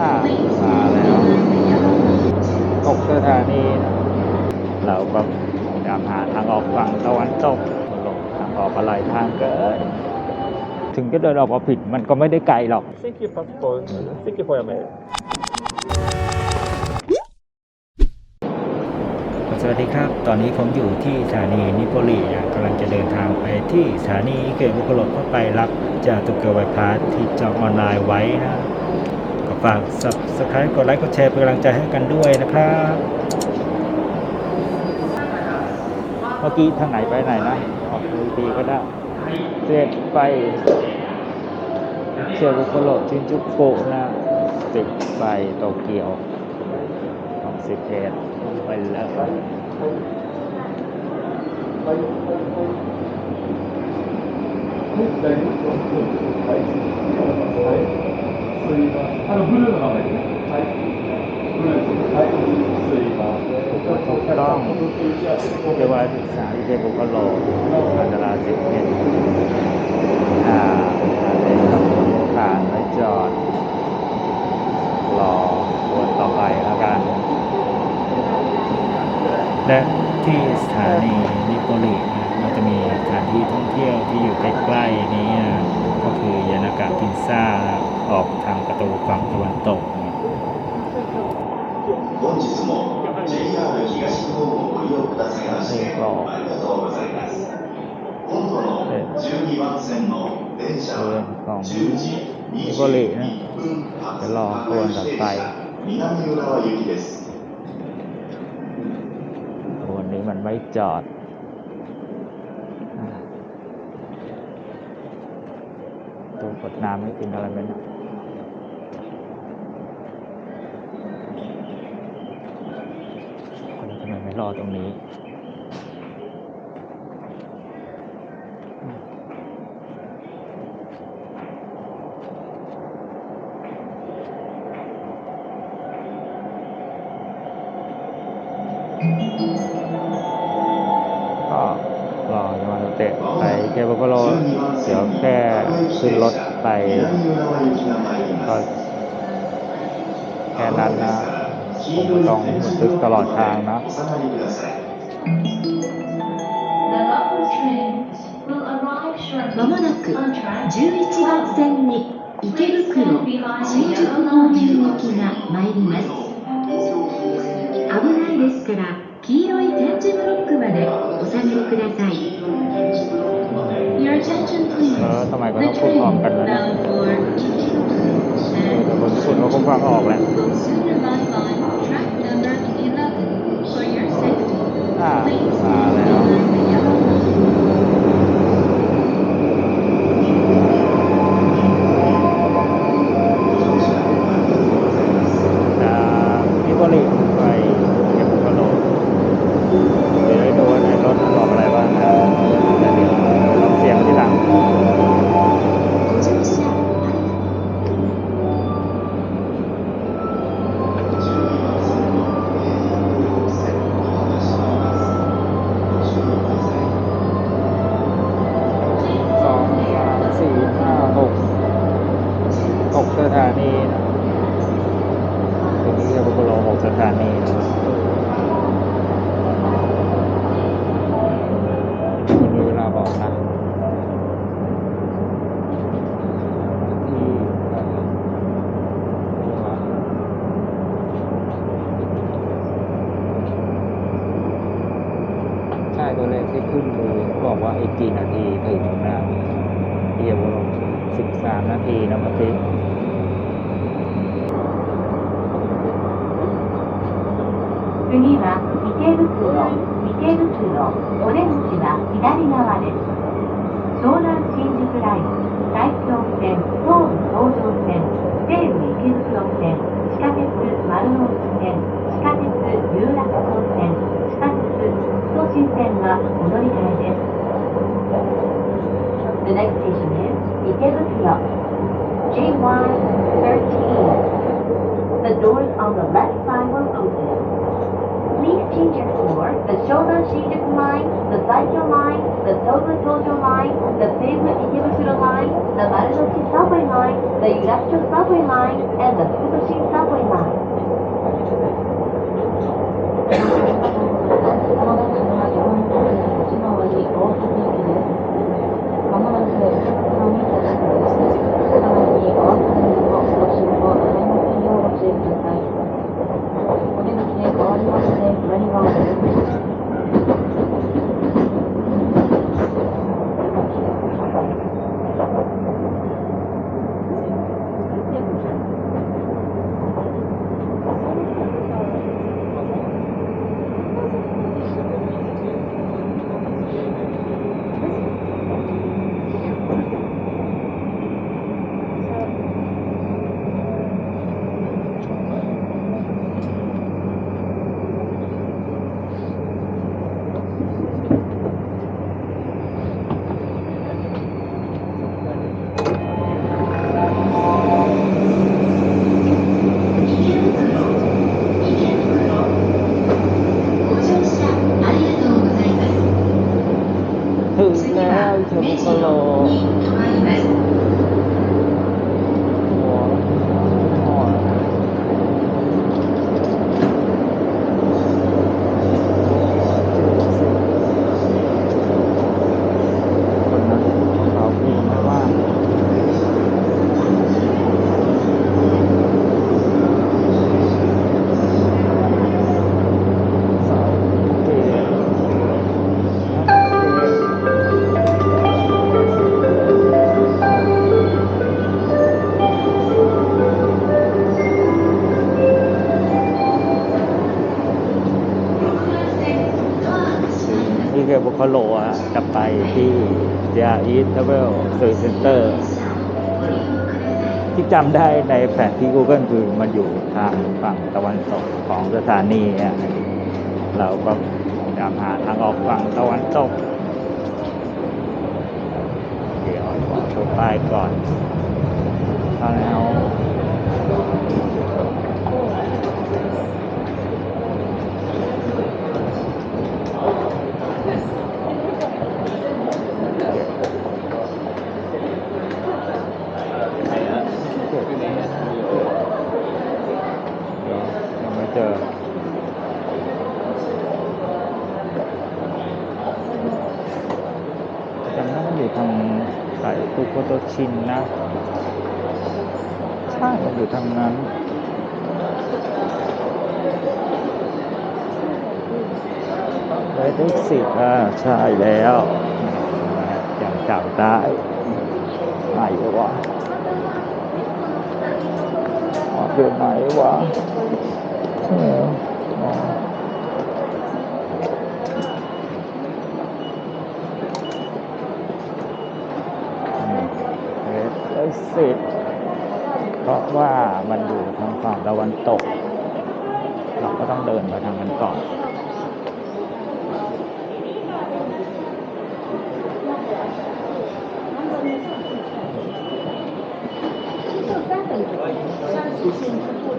อ่ามาแล้ว ตกสถานีนะเราก็พยายามหาทางออกฝั่งตะวันตกหลงทางออกอะไรทางเกิดถึงจะเดินออกมาผิดมันก็ไม่ได้ไกลหรอก Thank you passport. Thank you for your mail. สวัสดีครับ ตอนนี้ผมอยู่ที่สถานีนิโปลีนะกำลังจะเดินทางไปที่สถานีเกตบุคโลเพื่อไปรับจากตุเกียวไวพาสที่จองออนไลน์ไว้นะก็ ฝาก subscribe กดไลค์กดแชร์เป็นกำลังใจให้กันด้วยนะครับเมื่อกี้ทางไหนไปไหนนะออกดูทีก็ได้เสร็จไปเชียบุคโลชินจูกุนะติดไปโตเกียวของสิบเอ็ดไปแล้ว あのブルーの名前ですね。はい。ブルーです。はい。すいません。 ถูกต้องเรียกว่าศึกษาที่เทบุคโลอันตราสิบเอ็ดอ่าเป็นต้องผ่านไว้จอด รอวนต่อไปแล้วกัน และที่สถานีนิโปลีนะ ็จะมีสถานที่ท่องเที่ยวที่อยู่ใกล้ๆนี้ก็คือยานากาพินซ่าออกทางประตูฝั่งตะวันตกนี่เรื่องของมิโกรินะจะรอควรต่อไปขบวนนี้มันไม่จอด กดน้ำไม่กินอะไรไหมเนี่ยทำไมไม่รอตรงนี้ก็รอยามาเตะไปเคเบิลโกโลเดี๋ยวแค่ขึ้นรถ ไป 南浦和行きが参り ก็ ます。 แค่นั้นนะผมก็ต้องบันทึกตลอดทางนะ お下がりください。 The local trains will arrive shortly まもなく on track 11番線に池袋新宿方面行きが参ります危ないですから黄色い点字ブロックまでお下がりください Your attention เอ please. อทำไมก็ The ต้องพูดพร้อม train กันนะเนี่ย bound for เออแต่คนญี่ปุ่นเขาคงฟังออกแหละ ถานีนะ 次は池袋池袋お出口は左側です湘南新宿ライン埼京線東武東上線西武池袋線地下鉄丸の内線地下鉄有楽町線地下鉄都心線はお乗り換えです The next station is 池袋 J1 13 The doors on the left your floor. The Shonan Shinjuku Line, the Saikyo Line, the Tobu Tojo Line, the Seibu Ikebukuro Line, the Marunouchi Subway Line, the Yurakucho Subway Line, and the Fukushin. ถึง次แล้は ลบุคโลจะไปที่เจียอีทเวลเซอร์เซนเตอร์ที่จำได้ในแผนที่ Google คือมันอยู่ทางฝั่งตะวันตกของสถานีเราก็พยามหาทางออกฝั่งตะวันตก เดี๋ยวดูป้ายก่อนเอาแล้ว ยังไม่เจอจำได้มันอยู่ทางสายตุโกโต ชินนะใช่มันอยู่ทางนั้นได้ได้สิบอ่าใช่แล้วยังจำได้ไหนวะอ๋ออยู่ไหนวะเรดได้สิบเพราะว่ามันอยู่ทางฝั่งตะวันตก เราก็ต้องเดินไปทางนั้นก่อน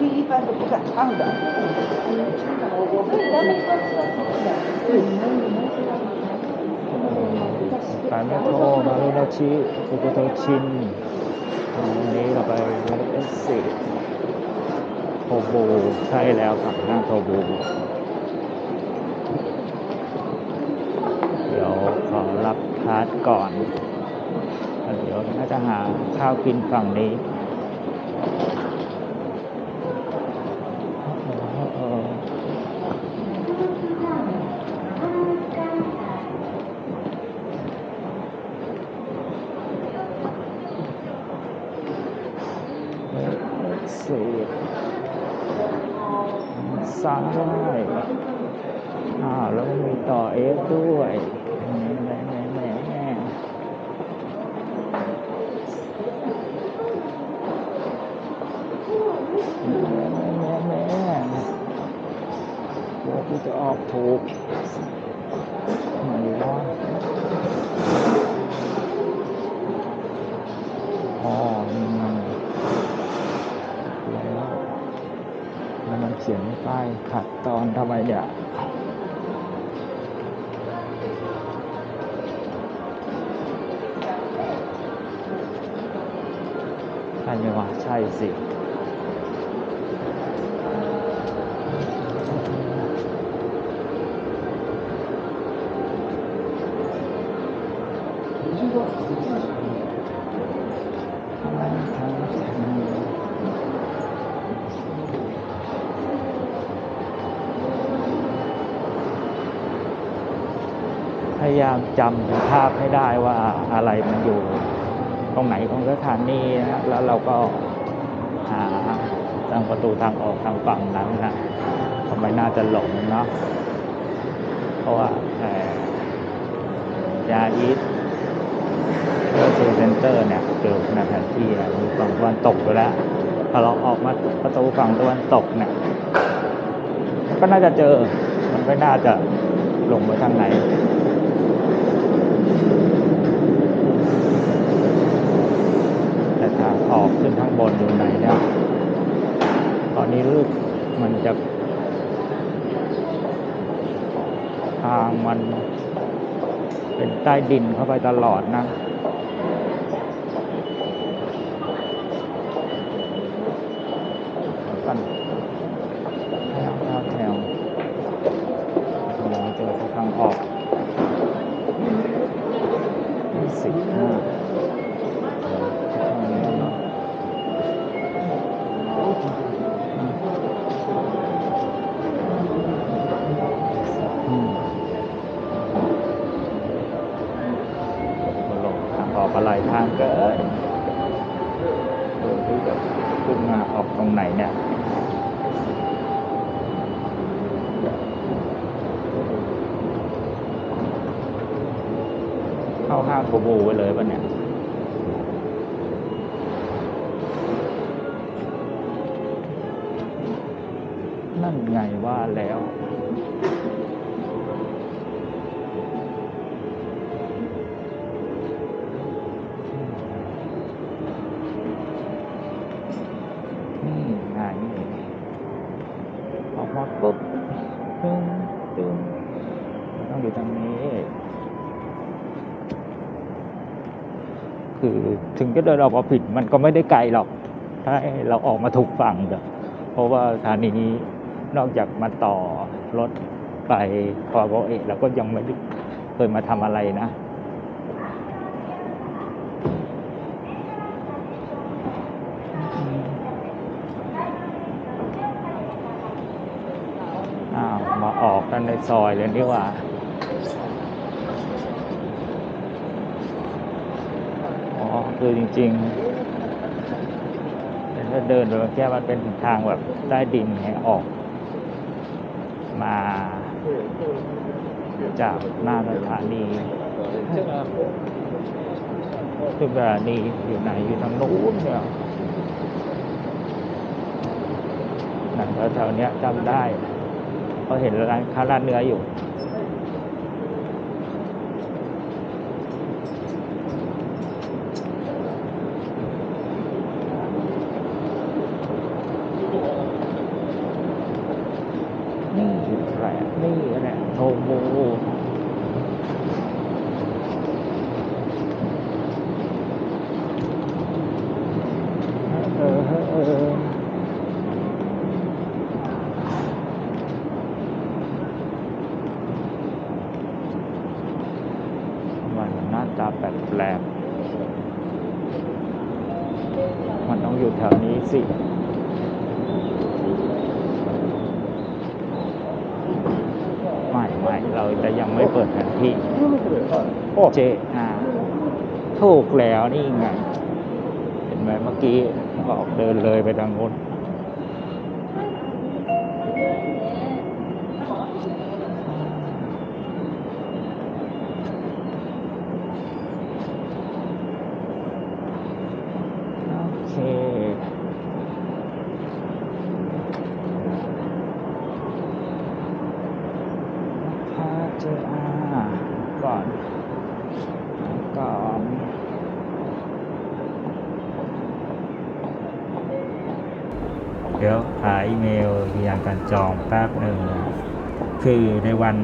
第一班都不敢唱的。咱们说说 สายเมโทรมารุนาชิฟุกุโตชิน วันนี้เราไปเอสซีโทโบใช่แล้วครับหน้าโทโบเดี๋ยวขอรับพาร์ทก่อน เดี๋ยวน่าจะหาข้าวกินฝั่งนี้เออเอ สซีซ้ายอ่าวแล้วมีต่อเอฟด้วยแหมแหมแหมแหมแม่แม่แม่เดี๋ยวกูจะออกถูก ขัดตอนทำไมเนี่าใช่ไหมวะใช่สิ ยายามจำภาพให้ได้ว่าอะไรมันอยู่ตรงไหนของสถานีนะแล้วเราก็หาทางประตูทางออกทางฝั่งนั้นนะทำไมน่าจะหลงเนาะเพราะว่าเอ่อยาอีสเออเซ็นเตอร์เนี่ยคือในแผนที่อะอยู่ฝั่งตะวันตกอยู่แล้วพอเราออกมาประตูฝั่งตะวันตกเนี่ยก็น่าจะเจอมันไม่น่าจะหลงไปทางไหน แต่ทางออกขึ้นข้าง บนอยู่ไหนเนี่ยตอนนี้ลึกมันจะ ทางมันเป็นใต้ดินเข้าไปตลอดนะ กันแถวแถวแถวยังไม่เจอทางออกยี่สิบห้าทางนี้เนาะอืมโลทางออกอะไรทางเกิดดูที่จะขึ้นมาออกตรงไหนเนี่ยเข้าห้างโกบูไปเลยปะเนี่ยนั่นไงว่าแล้ว ออกมาปุ๊บตึ้งตึ้งต้องอยู่ทางนี้ คือถึงจะเดินออกมาผิดมันก็ไม่ได้ไกลหรอก ถ้าเราออกมาถูกฝั่งเถอะเพราะว่าสถานีนี้นอกจากมาต่อรถไปคอโกเอะเราก็ยังไม่ได้เคยมาทำอะไรนะ อ้าว มาออกกัน ในซอยเลยนี่ว่า อ๋อ คือจริงๆถ้าเดินโดยแค่มันเป็นทางแบบใต้ดินไงออก มาจากหน้าสถานีสถานีอยู่ไหนอยู่ทางนู้นเนี่ยนั่แถวๆเนี้ยจำได้ เพราเห็นร้านค้าร้านเนื้ออยู่นี่แหละนี่แหละโทโมเออเออเออมันหน้าตาแปลกๆมันต้องอยู่แถวนี้สิ ไม่ไม่เราจะยังไม่เปิดแผนที่ เจอาถูกแล้วนี่ไง เห็นไหมเมื่อกี้ออกเดินเลยไปทางโน้น เดี๋ยวหาอีเมลยืนยันการจองแป๊บหนึ่งคือในวัน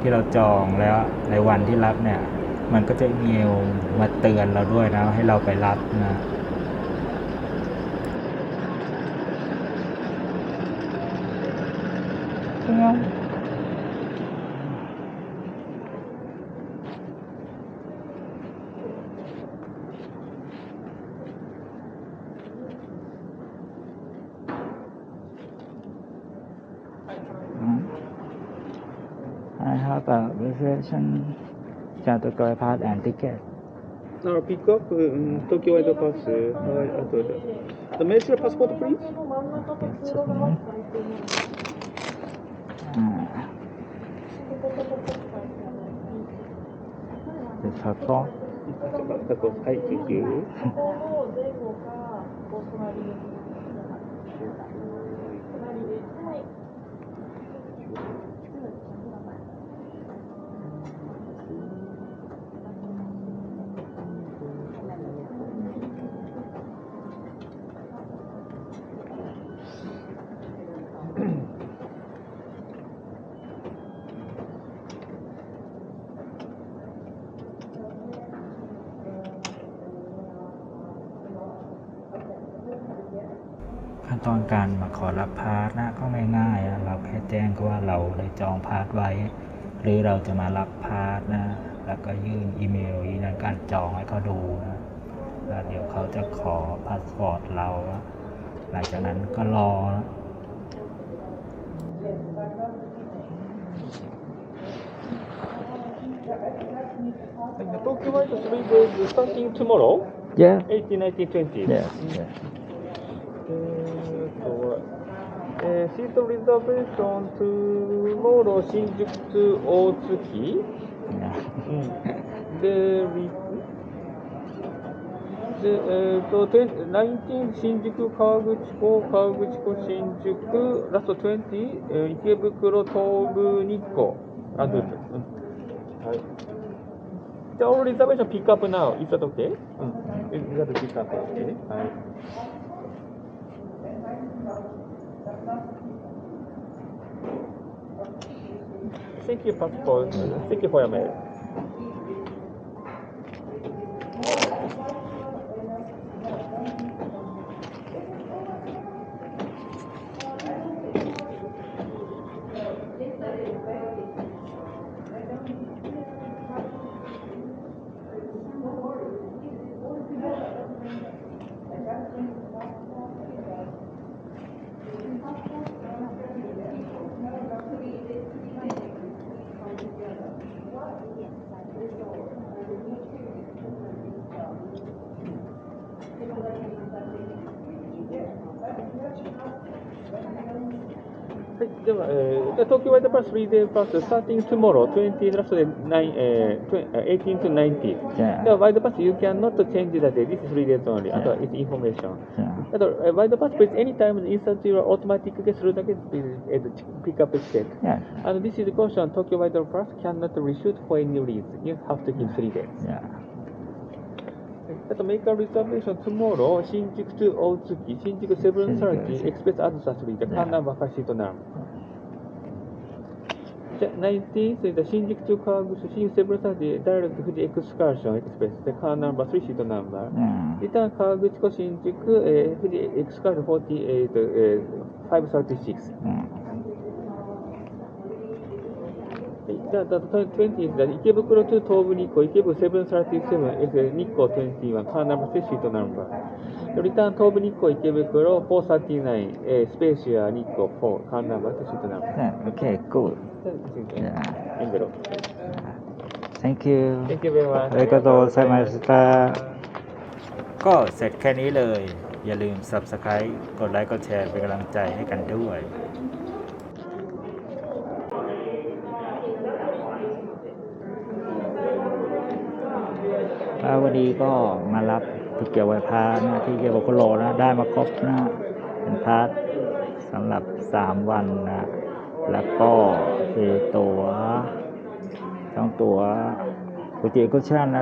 ที่เราจองแล้วในวันที่รับเนี่ย มันก็จะมีมาเตือนเราด้วยนะ ให้เราไปรับนะเพื่อ reservation Chattogram pass and ticket. ならピックアップ、うん、東京ワイドパス、はい、あとで。The major passport, please? Ah. The passport. はい、Thank you. ขั้น อนการมาขอรับพาร์ทนะก็ง่ายๆเราแค่แจ้งก็ว่าเราได้จองพาร์ทไว้ หรือเราจะมารับพาร์ทนะแล้วก็ยื่นอีเมลยืนยันการจองให้เขาดูนะแล้วเดี๋ยวเขาจะขอพาสปอร์ตเรา หลังจากนั้นก็รอนะ Like the Tokyo White Wings will start in tomorrow? Yeah. 18, 19, 20. Yeah. yeah. えー、シートリザベーショントゥーモロー新宿ツー大月で、リッで、えっ、ー、と、ナインティーン新宿河口湖、河口湖新宿、ラスト20、えー、池袋東部日光。あ、どうぞ。うん。はい。じゃ、オールリザベーションピックアップナウ。いつだとけ？うん。いつだとピックアップ。はい。Fique participando, fique com a América. では、えー、じゃあ東京ワイドパス3 day pass starting tomorrow, 20 ラストで9、えー、20えー18 to 90。 Yeah. では、ワイドパス you cannot change the day. This is 3 days only. あとは it's information. Yeah. あと、えーワイドパス please anytime insert your automatic するだけで、えー、pick up ticket. Yeah. And this is the caution, Tokyo Wider Pass cannot reshoot for any reason. You have to give 3 days. Yeah. あと、make a reservation tomorrow, 新宿 to 大月、新宿730, express as Saturday, the car number 5 seat number. じゃあ、 19th is the Shinjuku to Kawaguchi Shinjuku Sebrasati direct Fuji excursion express, the car number 3 seat number. Mm. Return Kawaguchi Shinjuku uh, Fuji excursion 48, uh, 536. Mm. だだ20 is だ池袋と東武日光、池袋737、日光21、カーナムセシートナンバー。リターン東武日光池袋439、えー、スペーシア日光4、カーナンバー2シートナンバー。 Yeah. Okay. Good. エ Yeah. ンベロ。 Thank you. Thank you very much. ありがとうございました。 ก็เสร็จแค่นี้เลย อย่าลืม Subscribe กดไลค์กดแชร์เป็นกำลังใจให้กันด้วย แล้ววันนี้ก็มารับ ที่เกี่ยวไวพานะที่เกี่ยวกับโคโลนะ ได้มาครบนะเป็นพาร์ทสำหรับสามวันนะ แล้วก็คือตัวต้องตัวกุจิกุชั่นนะ